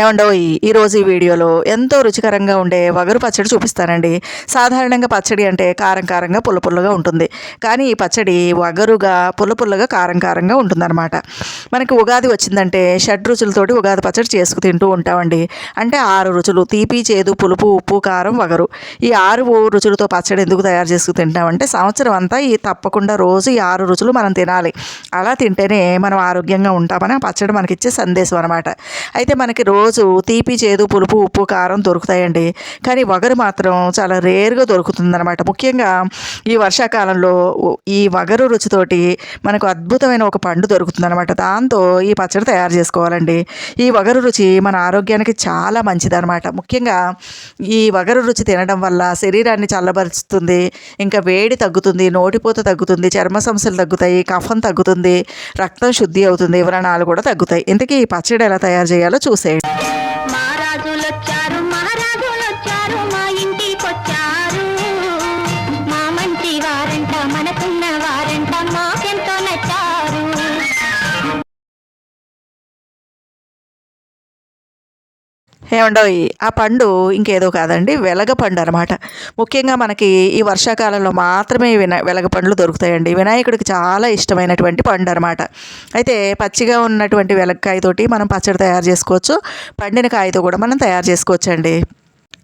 ఏమండో ఈరోజు ఈ వీడియోలో ఎంతో రుచికరంగా ఉండే వగరు పచ్చడి చూపిస్తానండి. సాధారణంగా పచ్చడి అంటే కారం కారంగా పుల్ల పుల్లగా ఉంటుంది. కానీ ఈ పచ్చడి వగరుగా పుల్ల పుల్లగా కారం కారంగా ఉంటుందన్నమాట. మనకి ఉగాది వచ్చిందంటే షడ్ రుచులతోటి ఉగాది పచ్చడి చేసుకు తింటూ ఉంటామండి. అంటే ఆరు రుచులు తీపి చేదు పులుపు ఉప్పు కారం వగరు. ఈ ఆరు రుచులతో పచ్చడి ఎందుకు తయారు చేసుకు తింటామంటే సంవత్సరం అంతా ఈ తప్పకుండా రోజు ఈ ఆరు రుచులు మనం తినాలి. అలా తింటేనే మనం ఆరోగ్యంగా ఉంటామని ఆ పచ్చడి మనకిచ్చే సందేశం అనమాట అయితే మనకి రోజు రోజు తీపి చేదు పులుపు ఉప్పు కారం దొరుకుతాయండి. కానీ వగరు మాత్రం చాలా రేర్గా దొరుకుతుందన్నమాట. ముఖ్యంగా ఈ వర్షాకాలంలో ఈ వగరు రుచితోటి మనకు అద్భుతమైన ఒక పండు దొరుకుతుందన్నమాట. దాంతో ఈ పచ్చడి తయారు చేసుకోవాలండి. ఈ వగరు రుచి మన ఆరోగ్యానికి చాలా మంచిదన్నమాట. ముఖ్యంగా ఈ వగరు రుచి తినడం వల్ల శరీరాన్ని చల్లబరుస్తుంది ఇంకా వేడి తగ్గుతుంది నోటిపూత తగ్గుతుంది చర్మ సమస్యలు తగ్గుతాయి కఫం తగ్గుతుంది రక్తం శుద్ధి అవుతుంది వ్రణాలు కూడా తగ్గుతాయి. ఇంతకీ ఈ పచ్చడి ఎలా తయారు చేయాలో చూసేయండి. มา ఏమండవు ఆ పండు ఇంకేదో కాదండి వెలగ పండు అనమాట ముఖ్యంగా మనకి ఈ వర్షాకాలంలో మాత్రమే ఈ విన వెలగ పండ్లు దొరుకుతాయండి. వినాయకుడికి చాలా ఇష్టమైనటువంటి పండు అనమాట అయితే పచ్చిగా ఉన్నటువంటి వెలగకాయతోటి మనం పచ్చడి తయారు చేసుకోవచ్చు. పండిన కాయతో కూడా మనం తయారు చేసుకోవచ్చండి.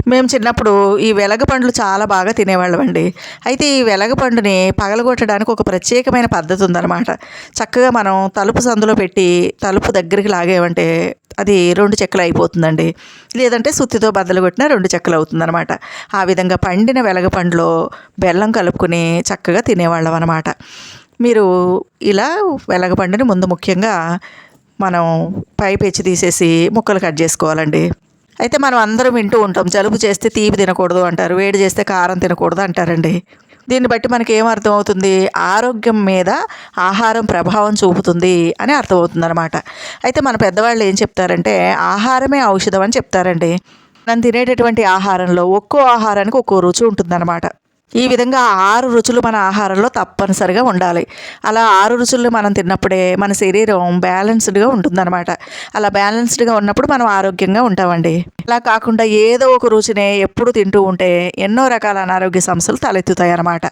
మేము చిన్నప్పుడు ఈ వెలగ పండ్లు చాలా బాగా తినేవాళ్ళం అండి అయితే ఈ వెలగ పండుని పగలగొట్టడానికి ఒక ప్రత్యేకమైన పద్ధతి ఉందన్నమాట. చక్కగా మనం తలుపు సందులో పెట్టి తలుపు దగ్గరికి లాగేమంటే అది రెండు చెక్కలు అయిపోతుందండి. లేదంటే సుత్తితో బద్దలు కొట్టినా రెండు చెక్కలు అవుతుందన్నమాట. ఆ విధంగా పండిన వెలగ పండులో బెల్లం కలుపుకొని చక్కగా తినేవాళ్ళం అనమాట మీరు ఇలా వెలగపండుని ముందు ముఖ్యంగా మనం పై పెచ్చి తీసేసి ముక్కలు కట్ చేసుకోవాలండి. అయితే మనం అందరం వింటూ ఉంటాం జలుబు చేస్తే తీపి తినకూడదు అంటారు వేడి చేస్తే కారం తినకూడదు అంటారండి. దీన్ని బట్టి మనకి ఏం అర్థమవుతుంది? ఆరోగ్యం మీద ఆహారం ప్రభావం చూపుతుంది అని అర్థమవుతుంది అనమాట అయితే మన పెద్దవాళ్ళు ఏం చెప్తారంటే ఆహారమే ఔషధం అని చెప్తారండి. మనం తినేటటువంటి ఆహారంలో ఒక్కో ఆహారానికి ఒక్కో రుచి ఉంటుందన్నమాట. ఈ విధంగా ఆరు రుచులు మన ఆహారంలో తప్పనిసరిగా ఉండాలి. అలా ఆరు రుచులు మనం తిన్నప్పుడే మన శరీరం బ్యాలెన్స్డ్గా ఉంటుందన్నమాట. అలా బ్యాలెన్స్డ్గా ఉన్నప్పుడు మనం ఆరోగ్యంగా ఉంటామండి. అలా కాకుండా ఏదో ఒక రుచినే ఎప్పుడు తింటూ ఉంటే ఎన్నో రకాల అనారోగ్య సమస్యలు తలెత్తుతాయి అన్నమాట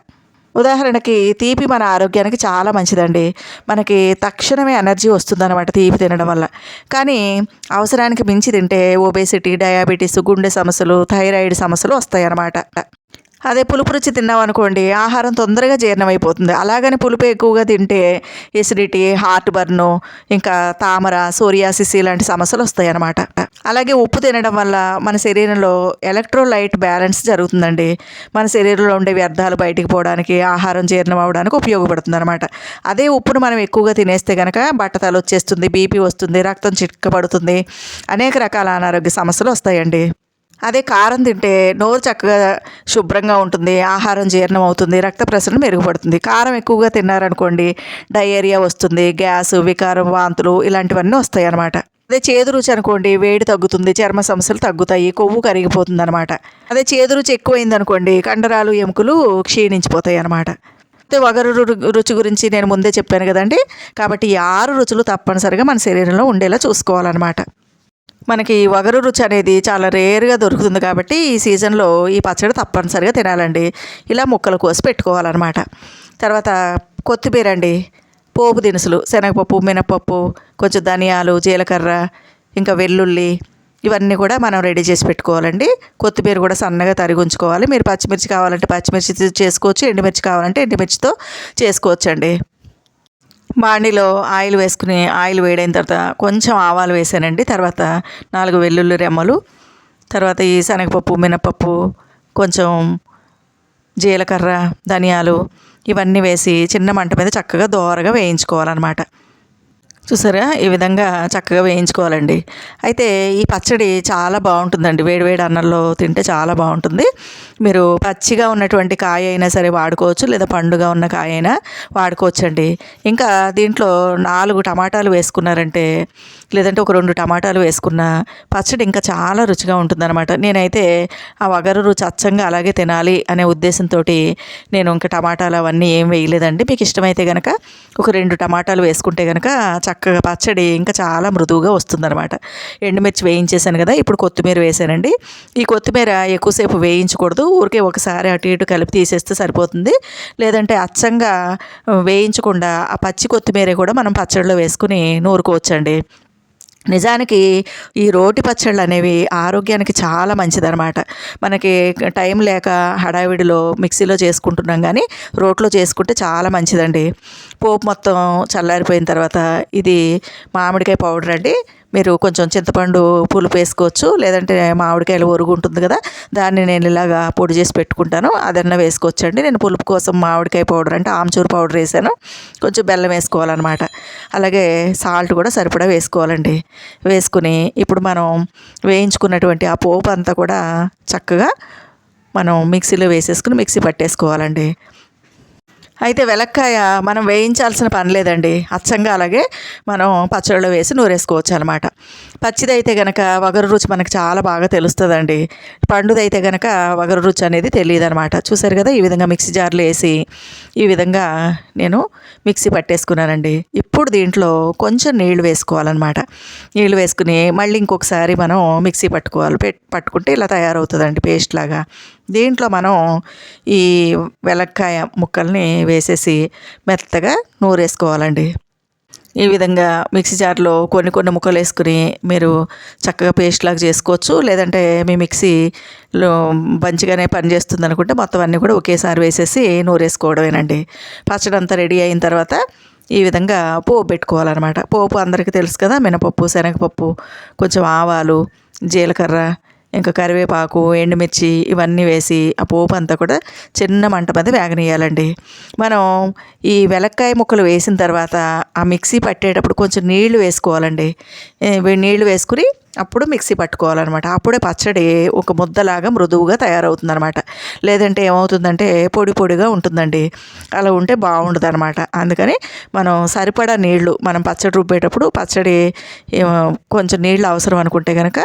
ఉదాహరణకి తీపి మన ఆరోగ్యానికి చాలా మంచిదండి. మనకి తక్షణమే ఎనర్జీ వస్తుందన్నమాట తీపి తినడం వల్ల. కానీ అవసరానికి మించి తింటే ఒబేసిటీ డయాబెటీస్ గుండె సమస్యలు థైరాయిడ్ సమస్యలు వస్తాయి అన్నమాట అదే పులుపు రుచి తిన్నాం అనుకోండి ఆహారం తొందరగా జీర్ణమైపోతుంది. అలాగని పులుపు ఎక్కువగా తింటే ఎసిడిటీ హార్ట్ బర్ను ఇంకా తామర సోరియాసిస్ ఇలాంటి సమస్యలు వస్తాయి అన్నమాట అలాగే ఉప్పు తినడం వల్ల మన శరీరంలో ఎలక్ట్రోలైట్ బ్యాలెన్స్ జరుగుతుందండి. మన శరీరంలో ఉండే వ్యర్థాలు బయటికి పోవడానికి ఆహారం జీర్ణం అవ్వడానికి ఉపయోగపడుతుంది అనమాట అదే ఉప్పును మనం ఎక్కువగా తినేస్తే కనుక బట్టతలు వచ్చేస్తుంది బీపీ వస్తుంది రక్తం చిక్కబడుతుంది అనేక రకాల అనారోగ్య సమస్యలు వస్తాయండి. అదే కారం తింటే నోరు చక్కగా శుభ్రంగా ఉంటుంది ఆహారం జీర్ణం అవుతుంది రక్త ప్రసరణ మెరుగుపడుతుంది. కారం ఎక్కువగా తిన్నారనుకోండి డయేరియా వస్తుంది గ్యాస్ వికారం వాంతులు ఇలాంటివన్నీ వస్తాయి అన్నమాట అదే చేదు రుచి అనుకోండి వేడి తగ్గుతుంది చర్మ సమస్యలు తగ్గుతాయి కొవ్వు కరిగిపోతుంది అనమాట అదే చేదు రుచి ఎక్కువైంది అనుకోండి కండరాలు ఎముకలు క్షీణించిపోతాయి అనమాట అయితే వగరు రు- రుచి గురించి నేను ముందే చెప్పాను కదండి కాబట్టి ఈ ఆరు రుచులు తప్పనిసరిగా మన శరీరంలో ఉండేలా చూసుకోవాలన్నమాట. మనకి వగరు రుచి అనేది చాలా రేర్గా దొరుకుతుంది కాబట్టి ఈ సీజన్లో ఈ పచ్చడి తప్పనిసరిగా తినాలండి. ఇలా ముక్కలు కోసి పెట్టుకోవాలన్నమాట. తర్వాత కొత్తిమీర అండి. పోపు దినుసులు శనగపప్పు మినపప్పు కొంచెం ధనియాలు జీలకర్ర ఇంకా వెల్లుల్లి ఇవన్నీ కూడా మనం రెడీ చేసి పెట్టుకోవాలండి. కొత్తిమీర కూడా సన్నగా తరిగి ఉంచుకోవాలి. మీరు పచ్చిమిర్చి కావాలంటే పచ్చిమిర్చి చేసుకోవచ్చు ఎండుమిర్చి కావాలంటే ఎండుమిర్చితో చేసుకోవచ్చండి. బాండిలో ఆయిల్ వేసుకుని ఆయిల్ వేడైన తర్వాత కొంచెం ఆవాలు వేసానండి. తర్వాత నాలుగు వెల్లుల్లి రెమ్మలు తర్వాత ఈ శనగపప్పు మినపప్పు కొంచెం జీలకర్ర ధనియాలు ఇవన్నీ వేసి చిన్న మంట మీద చక్కగా దోరగా వేయించుకోవాలన్నమాట. చూసారా? ఈ విధంగా చక్కగా వేయించుకోవాలండి. అయితే ఈ పచ్చడి చాలా బాగుంటుందండి. వేడివేడి అన్నంలో తింటే చాలా బాగుంటుంది. మీరు పచ్చిగా ఉన్నటువంటి కాయ అయినా సరే వాడుకోవచ్చు లేదా పండుగా ఉన్న కాయ అయినా వాడుకోవచ్చండి. ఇంకా దీంట్లో నాలుగు టమాటాలు వేసుకున్నారంటే లేదంటే ఒక రెండు టమాటాలు వేసుకున్న పచ్చడి ఇంకా చాలా రుచిగా ఉంటుందన్నమాట. నేనైతే ఆ వగరు రుచి అచ్చంగా అలాగే తినాలి అనే ఉద్దేశంతో నేను ఇంకా టమాటాలు అవన్నీ ఏం వేయలేదండి. మీకు ఇష్టమైతే కనుక ఒక రెండు టమాటాలు వేసుకుంటే కనుక చక్క చక్కగా పచ్చడి ఇంకా చాలా మృదువుగా వస్తుందన్నమాట. ఎండుమిర్చి వేయించేసాను కదా ఇప్పుడు కొత్తిమీర వేసానండి ఈ కొత్తిమీర ఎక్కువసేపు వేయించకూడదు ఊరికే ఒకసారి అటు ఇటు కలిపి తీసేస్తే సరిపోతుంది. లేదంటే అచ్చంగా వేయించకుండా ఆ పచ్చి కొత్తిమీర కూడా మనం పచ్చడిలో వేసుకుని నూరుకోవచ్చండి. నిజానికి ఈ రోటి పచ్చళ్ళు అనేవి ఆరోగ్యానికి చాలా మంచిదన్నమాట. మనకి టైం లేక హడావిడిలో మిక్సీలో చేసుకుంటున్నాం కానీ రోట్లో చేసుకుంటే చాలా మంచిదండి. పోపు మొత్తం చల్లారిపోయిన తర్వాత ఇది మామిడికాయ పౌడర్ అండి. మీరు కొంచెం చింతపండు పులుపు వేసుకోవచ్చు లేదంటే మామిడికాయలు ఒరుగు ఉంటుంది కదా దాన్ని నేను ఇలాగా పొడి చేసి పెట్టుకుంటాను. అదన్నా వేసుకోవచ్చండి. నేను పులుపు కోసం మామిడికాయ పౌడర్ అంటే ఆమ్చూరు పౌడర్ వేసాను. కొంచెం బెల్లం వేసుకోవాలన్నమాట. అలాగే సాల్ట్ కూడా సరిపడా వేసుకోవాలండి. వేసుకుని ఇప్పుడు మనం వేయించుకున్నటువంటి ఆ పోపు అంతా కూడా చక్కగా మనం మిక్సీలో వేసేసుకుని మిక్సీ పట్టేసుకోవాలండి. అయితే వెలక్కాయ మనం వేయించాల్సిన పని లేదండి. అచ్చంగా అలాగే మనం పచ్చడిలో వేసి నూరేసుకోవచ్చు అనమాట పచ్చిదైతే గనక వగరు రుచి మనకు చాలా బాగా తెలుస్తుందండి. పండుదైతే గనక వగరు రుచి అనేది తెలియదు అనమాట చూసారు కదా ఈ విధంగా మిక్సీ జార్లు వేసి ఈ విధంగా నేను మిక్సీ పట్టేసుకున్నానండి. ఇప్పుడు దీంట్లో కొంచెం నీళ్ళు వేసుకోవాలన్నమాట. నీళ్ళు వేసుకుని మళ్ళీ ఇంకొకసారి మనం మిక్సీ పట్టుకోవాలి. పట్టుకుంటే ఇలా తయారవుతుందండి పేస్ట్ లాగా. దీంట్లో మనం ఈ వెలక్కాయ ముక్కల్ని వేసేసి మెత్తగా నూరేసుకోవాలండి. ఈ విధంగా మిక్సీ జార్లో కొన్ని కొన్ని ముక్కలు వేసుకుని మీరు చక్కగా పేస్ట్ లాగా చేసుకోవచ్చు. లేదంటే మీ మిక్సీలో మంచిగానే పనిచేస్తుంది అనుకుంటే మొత్తం అన్నీ కూడా ఒకేసారి వేసేసి నూరేసుకోవడమేనండి. పచ్చడి అంతా రెడీ అయిన తర్వాత ఈ విధంగా పోపు పెట్టుకోవాలన్నమాట. పోపు అందరికీ తెలుసు కదా మినపప్పు శనగపప్పు కొంచెం ఆవాలు జీలకర్ర ఇంకా కరివేపాకు ఎండుమిర్చి ఇవన్నీ వేసి ఆ పోపు అంతా కూడా చిన్న మంట మీద వేగనీయాలండి మనం ఈ వెలక్కాయ ముక్కలు వేసిన తర్వాత ఆ మిక్సీ పట్టేటప్పుడు కొంచెం నీళ్ళు వేసుకోవాలండి. నీళ్ళు వేసుకుని అప్పుడు మిక్సీ పట్టుకోవాలన్నమాట. అప్పుడే పచ్చడి ఒక ముద్దలాగా మృదువుగా తయారవుతుందన్నమాట. లేదంటే ఏమవుతుందంటే పొడి పొడిగా ఉంటుందండి. అలా ఉంటే బాగుండదు అనమాట అందుకని మనం సరిపడా నీళ్ళు మనం పచ్చడి రుబ్బేటప్పుడు పచ్చడి కొంచెం నీళ్ళు అవసరం అనుకుంటే కనుక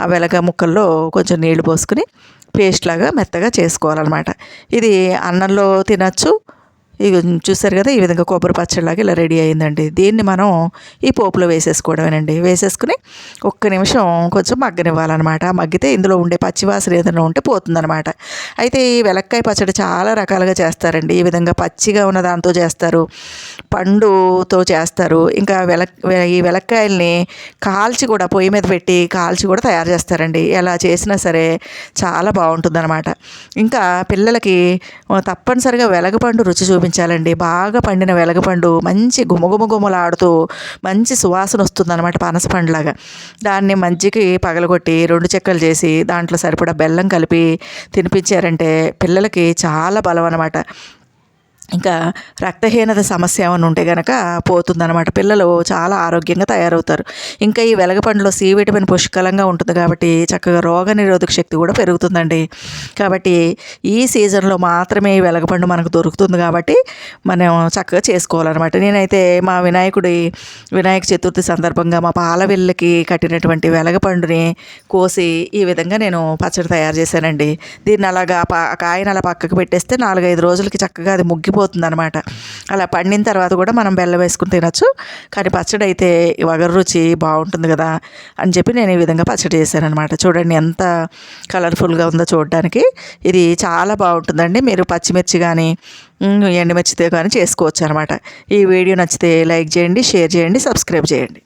ఆ వెలగ ముక్కల్లో కొంచెం నీళ్ళు పోసుకుని పేస్ట్ లాగా మెత్తగా చేసుకోవాలన్నమాట. ఇది అన్నంలో తినచ్చు ఇవి చూసారు కదా ఈ విధంగా కొబ్బరి పచ్చడిలాగా ఇలా రెడీ అయిందండి. దీన్ని మనం ఈ పోపులో వేసేసుకోవడమేనండి. వేసేసుకుని ఒక్క నిమిషం కొంచెం మగ్గనివ్వాలన్నమాట. మగ్గితే ఇందులో ఉండే పచ్చివాసన ఏదైనా ఉంటే పోతుందన్నమాట. అయితే ఈ వెలక్కాయ పచ్చడి చాలా రకాలుగా చేస్తారండి. ఈ విధంగా పచ్చిగా ఉన్న దాంతో చేస్తారు పండుతో చేస్తారు. ఇంకా వెల ఈ వెలక్కాయల్ని కాల్చి కూడా పొయ్యి మీద పెట్టి కాల్చి కూడా తయారు చేస్తారండి. ఎలా చేసినా సరే చాలా బాగుంటుందన్నమాట. ఇంకా పిల్లలకి తప్పనిసరిగా వెలగపండు రుచి చూపించాలండి. బాగా పండిన వెలగపండు మంచి గుమగుమగుమలాడుతూ మంచి సువాసన వస్తుందన్నమాట పనసపండులాగా దాన్ని మజ్జికి పగలగొట్టి రెండు చెక్కలు చేసి దాంట్లో సరిపడా బెల్లం కలిపి ఏంటంటే పిల్లలకి చాలా బలం అనమాట ఇంకా రక్తహీనత సమస్య ఏమైనా ఉంటే కనుక పోతుందన్నమాట. పిల్లలు చాలా ఆరోగ్యంగా తయారవుతారు. ఇంకా ఈ వెలగపండులో సి విటమిన్ పుష్కలంగా ఉంటుంది కాబట్టి చక్కగా రోగ నిరోధక శక్తి కూడా పెరుగుతుందండి. కాబట్టి ఈ సీజన్లో మాత్రమే ఈ వెలగపండు మనకు దొరుకుతుంది కాబట్టి మనం చక్కగా చేసుకోవాలన్నమాట. నేనైతే మా వినాయకుడి వినాయక చతుర్థి సందర్భంగా మా పాలవెల్లికి కట్టినటువంటి వెలగపండుని కోసి ఈ విధంగా నేను పచ్చడి తయారు చేశానండి. దీన్ని అలాగా ప కాయను అలా పక్కకు పెట్టేస్తే నాలుగైదు రోజులకి చక్కగా అది పండిపోతుంది అనమాట అలా పండిన తర్వాత కూడా మనం బెల్లం వేసుకుని తినచ్చు. కానీ పచ్చడి అయితే వగరు రుచి బాగుంటుంది కదా అని చెప్పి నేను ఈ విధంగా పచ్చడి చేశాను అనమాట చూడండి ఎంత కలర్ఫుల్గా ఉందో చూడడానికి. ఇది చాలా బాగుంటుందండి. మీరు పచ్చిమిర్చి కానీ ఎండుమిర్చితో కానీ చేసుకోవచ్చు అనమాట ఈ వీడియో నచ్చితే లైక్ చేయండి షేర్ చేయండి సబ్స్క్రైబ్ చేయండి.